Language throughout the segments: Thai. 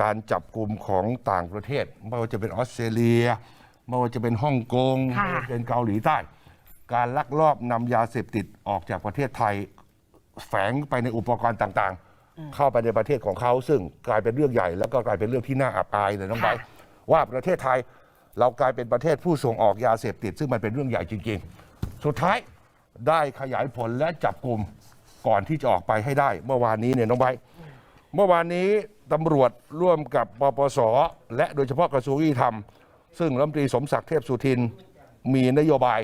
การจับกลุ่มของต่างประเทศ ไม่ว่าจะเป็นออสเตรเลีย ไม่ว่าจะเป็นฮ่องกงค่ะไม่ว่าจะเป็นเกาหลีใต้ การลักลอบนำยาเสพติดออกจากประเทศไทย แฝงไปในอุปกรณ์ต่างๆ เข้าไปในประเทศของเขาซึ่งกลายเป็นเรื่องใหญ่ แล้วก็กลายเป็นเรื่องที่น่าอับอายเลยน้องไบร์ทว่าประเทศไทยเรากลายเป็นประเทศผู้ส่งออกยาเสพติด ซึ่งมันเป็นเรื่องใหญ่จริง ๆ สุดท้ายได้ขยายผลและจับกลุ่มก่อนที่จะออกไปให้ได้ เมื่อวานนี้เนี่ยน้องไบร์ท เมื่อวานนี้ ตำรวจร่วมกับปปส และโดยเฉพาะกระทรวงยุติธรรม ซึ่งรัฐมนตรีสมศักดิ์เทพสุทินมีนโยบาย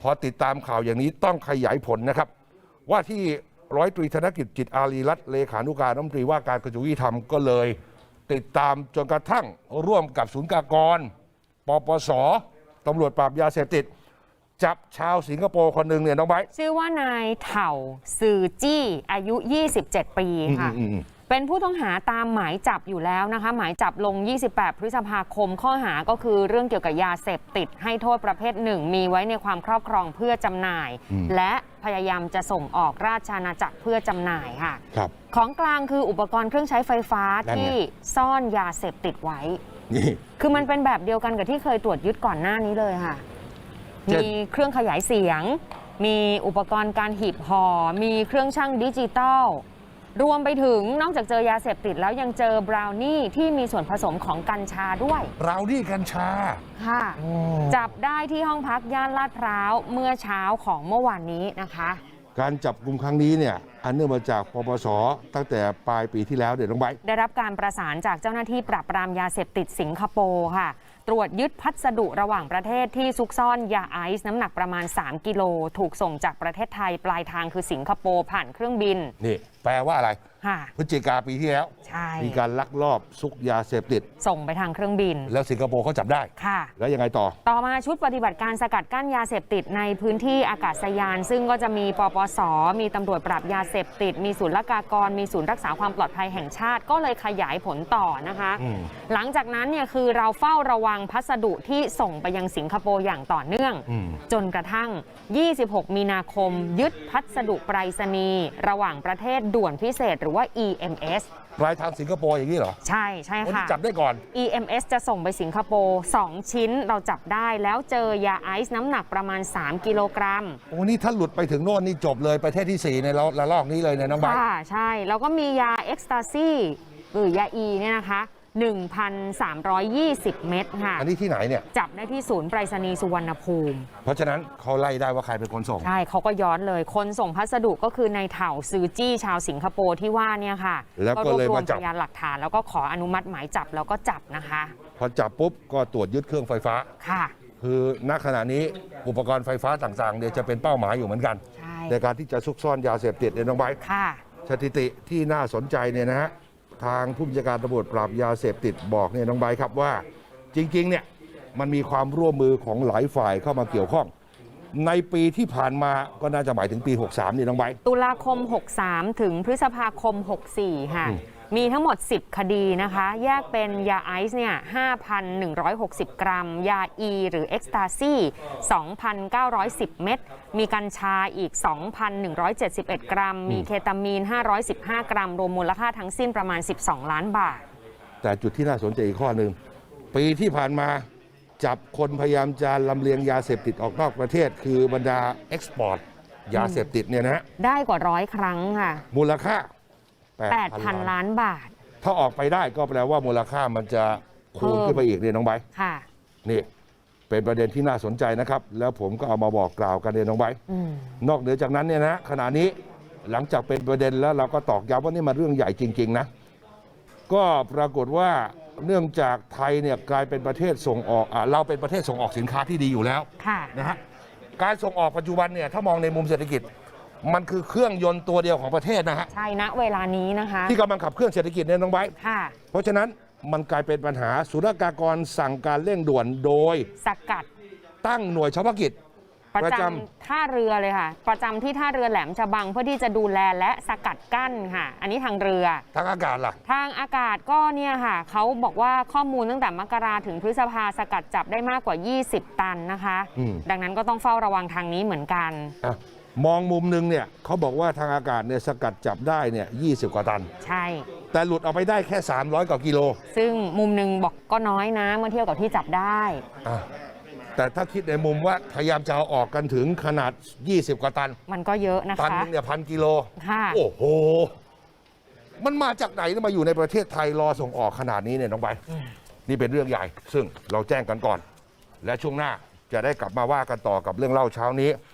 พอติดตามข่าวอย่างนี้ต้องขยายผลนะครับ ว่าที่ร้อยตรีธนกิจจิตอารีรัตน์เลขานุการรัฐมนตรีว่าการกระทรวงยุติธรรมก็เลย ติดตามจนกระทั่งร่วมกับศูนย์กากรปปสตำรวจปราบยาเสพติดจับชาวสิงคโปร์คนหนึ่งเนี่ยน้องไบร์ทชื่อว่านายเถ่าซือจี้อายุ 27 ปีค่ะอืมอืมอืม เป็นผู้ต้องหาตามหมายจับอยู่แล้วนะคะ หมายจับลง 28 พฤษภาคม ข้อหาก็คือเรื่องเกี่ยวกับยาเสพติด ให้โทษประเภทหนึ่ง มีไว้ในความครอบครองเพื่อจำหน่าย และพยายามจะส่งออกราชอาณาจักรเพื่อจำหน่ายค่ะครับของกลางคืออุปกรณ์เครื่องใช้ไฟฟ้านั่นไงที่ซ่อนยาเสพติดไว้นี่คือมันเป็นแบบเดียวกันกับที่เคยตรวจยึดก่อนหน้านี้เลยค่ะเช่นมีเครื่องขยายเสียง มีอุปกรณ์การหีบห่อ มีเครื่องช่างดิจิตอล รวมไปถึงนอกจากเจอยาเสพติดแล้วยังเจอบราวนี่ที่มีส่วนผสมของกัญชาด้วย เรานี่กัญชา ค่ะจับได้ที่ห้องพักย่านลาดพร้าวเมื่อเช้าของเมื่อวานนี้นะคะ การจับกลุ่มครั้งนี้เนี่ย อันเนื่องมาจากปปสตั้งแต่ปลายปีที่แล้วเดี๋ยวน้องไบร์ทได้รับการประสานจากเจ้าหน้าที่ปราบปรามยาเสพติดสิงคโปร์ค่ะ ตรวจยึดพัสดุระหว่างประเทศที่ซุกซ่อนยาไอซ์น้ำหนักประมาณ 3 กิโล ถูกส่งจากประเทศไทยปลายทางคือสิงคโปร์ผ่านเครื่องบิน นี่แปลว่าอะไรค่ะพฤศจิกาปีที่แล้วใช่มีการลักลอบซุกยาเสพติด ส่งไปทางเครื่องบิน แล้วสิงคโปร์เขาจับได้ค่ะ แล้วยังไงต่อ ต่อมาชุดปฏิบัติการสกัดกั้นยาเสพติดในพื้นที่อากาศยาน ซึ่งก็จะมีปปส มีตำรวจปราบยาเสพติด มีศูนย์ละกากร มีศูนย์รักษาความปลอดภัยแห่งชาติ ก็เลยขยายผลต่อนะคะอืมหลังจากนั้นเนี่ยคือเราเฝ้าระวังพัสดุที่ส่งไปยังสิงคโปร์อย่างต่อเนื่องอืมจนกระทั่ง 26 มีนาคม ยึดพัสดุไปรษณีย์ระหว่างประเทศด่วนพิเศษหรือว่า EMS ปลายทางสิงคโปร์อย่างนี้เหรอ ใช่ใช่วันนี้ค่ะ จับได้ก่อน EMS จะส่งไปสิงคโปร์ 2 ชิ้นเราจับได้แล้วเจอยาไอซ์น้ำหนักประมาณ 3 กิโลกรัม โอ้นี่ถ้าหลุดไปถึงโน่นนี่จบเลยประเทศที่ 4 ในละละลอกนี้เลยเนี่ยน้องไบร์ทค่ะใช่ แล้วก็มียาเอ็กซ์ตาซีหรือยาอีเนี่ยนะคะ 1,320 เม็ดค่ะ อันนี้ที่ไหนเนี่ย จับได้ที่ศูนย์ไปรษณีย์สุวรรณภูมิ เพราะฉะนั้นเขาไล่ได้ว่าใครเป็นคนส่ง ใช่เขาก็ย้อนเลย คนส่งพัสดุก็คือในายเถ่าซือจี้ชาวสิงคโปร์ที่ว่าเนี่ยค่ะแล้วก็รวบเลยรวมามจับพยานหลักฐาน แล้วก็ขออนุมัติหมายจับแล้วก็จับนะคะ พอจับปุ๊บก็ตรวจยึดเครื่องไฟฟ้าค่ะ คือณขณะนี้อุปกรณ์ไฟฟ้าต่างๆเนี่ยจะเป็นเป้าหมายอยู่เหมือนกัน ใช่ในการที่จะซุกซ่อนยาเสพติดเนี่ยน้องไบร์ทค่ะสถิติที่น่าสนใจเนี่ยนะฮะทางผู้บัญชาการตำรวจปราบยาเสพติดบอกเนี่ยน้องไบร์ทครับว่าจริงๆเนี่ยมันมีความร่วมมือของหลายฝ่ายเข้ามาเกี่ยวข้อง ในปีที่ผ่านมาก็น่าจะหมายถึงปี 63 นี่น้องไบร์ทตุลาคม 63 ถึงพฤษภาคม 64 ค่ะอื มมีทั้งหมด 10 คดีนะคะ แยกเป็นยาไอซ์เนี่ย 5,160 กรัม ยาอีหรือเอ็กซ์ตาซี2,910 เม็ด มีกัญชาอีก 2,171 กรัม มีเคตามีน 515 กรัม รวมมูลค่าทั้งสิ้นประมาณ 12 ล้านบาท แต่จุดที่น่าสนใจอีกข้อหนึ่ง ปีที่ผ่านมาจับคนพยายามจะลำเลียงยาเสพติดออกนอกประเทศ คือบรรดาเอ็กซ์พอร์ตยาเสพติดเนี่ยนะฮะได้กว่าร้อยครั้งค่ะ มูลค่า 8,000 ล้านบาท ถ้าออกไปได้ก็แปลว่ามูลค่ามันจะคูณขึ้นไปอีกเนี่ยน้องไบร์ทค่ะ นี่เป็นประเด็นที่น่าสนใจนะครับ แล้วผมก็เอามาบอกกล่าวกันเนี่ยน้องไบร์ทอืมนอกเหนือจากนั้นเนี่ยนะขณะนี้หลังจากเป็นประเด็นแล้วเราก็ตอกย้ำว่านี่มันเรื่องใหญ่จริง ๆ นะ ก็ปรากฏว่าเนื่องจากไทยเนี่ยกลายเป็นประเทศส่งออกอะเราเป็นประเทศส่งออกสินค้าที่ดีอยู่แล้วค่ะนะฮะการส่งออกปัจจุบันเนี่ยถ้ามองในมุมเศรษฐกิจ มันคือเครื่องยนต์ตัวเดียวของประเทศนะฮะใช่ณเวลานี้นะคะที่กำลังขับเคลื่อนเศรษฐกิจเนี่ยน้องไบร์ทค่ะ เพราะฉะนั้นมันกลายเป็นปัญหาศุลกากรสั่งการเร่งด่วนโดย สกัดตั้งหน่วยเฉพาะกิจ ประประจจำท่าเรือเลยค่ะ ประจำที่ท่าเรือแหลมฉบังเพื่อที่จะดูแลและสกัดกั้นค่ะ อันนี้ทางเรือ ทางอากาศล่ะ ทางอากาศก็เนี่ยค่ะเขาบอกว่าข้อมูลตั้งแต่มกราถึงพฤษภาสกัดจับได้มากกว่า 20 ตันนะคะ อืม ดังนั้นก็ต้องเฝ้าระวังทางนี้เหมือนกัน อะ มองมุมหนึงเนี่ยเขาบอกว่าทางอากาศเนี่ยสกัดจับได้เนี่ยยีกว่าตัน ใช่ แต่หลุดออกไปได้แค่ 300 กว่ากิโลซึ่งมุมหนึ่งบอกก็น้อยนะเมื่อเทียบกับที่จับได้ อะแต่ถ้าคิดในมุมว่าพยายามจะเอาออกกันถึงขนาด 20 กว่าตัน มันก็เยอะนะตันคะ หนึงเนี่ยพันกิโล ค่ะ โอ้โห มันมาจากไหนเนี่ยมาอยู่ในประเทศไทยรอส่งออกขนาดนี้เนี่ยน้องใบนี่เป็นเรื่องใหญ่ ซึ่งเราแจ้งกันก่อน และช่วงหน้าจะได้กลับมาว่ากันต่อกับเรื่องเล่าเช้านี้